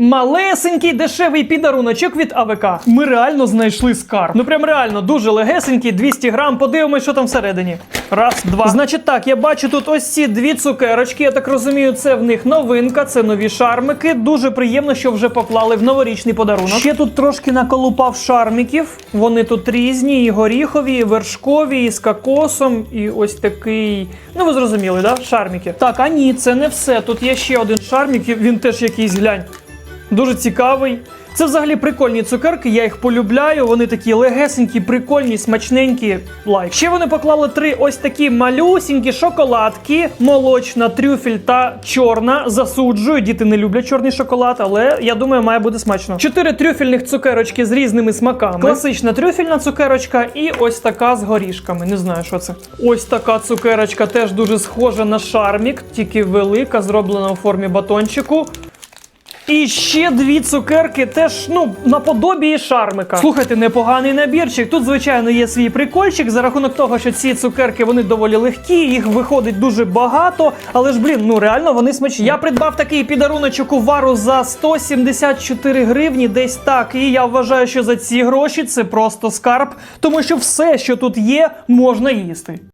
Малесенький дешевий підаруночок від АВК. Ми реально знайшли скарб. Ну прям реально дуже легесенький, 200 грам. Подивимось, що там всередині. Раз, два. Значить так, я бачу тут ось ці дві цукерочки. Я так розумію, це в них новинка, це нові шармики. Дуже приємно, що вже поклали в новорічний подарунок. Ще тут трошки наколупав шармиків. Вони тут різні, і горіхові, і вершкові, і з кокосом, і ось такий. Ну ви зрозуміли, да? Шармики. Так, а ні, це не все. Тут є ще один шармік, він теж якийсь глянь. Дуже цікавий. Це взагалі прикольні цукерки, я їх полюбляю. Вони такі легесенькі, прикольні, смачненькі. Лайк. Ще вони поклали три ось такі малюсінькі шоколадки: молочна, трюфель та чорна. Засуджую. Діти не люблять чорний шоколад, але я думаю, має бути смачно. Чотири трюфельних цукерочки з різними смаками. Класична трюфельна цукерочка і ось така з горішками. Не знаю, що це. Ось така цукерочка теж дуже схожа на шармік, тільки велика, зроблена у формі батончику. І ще дві цукерки, теж ну наподобі шармика. Слухайте, непоганий набірчик. Тут, звичайно, є свій прикольчик за рахунок того, що ці цукерки вони доволі легкі, їх виходить дуже багато. Але ж блін, ну реально вони смачні. Я придбав такий підаруночок у вару за 174 гривні, десь так. І я вважаю, що за ці гроші це просто скарб, тому що все, що тут є, можна їсти.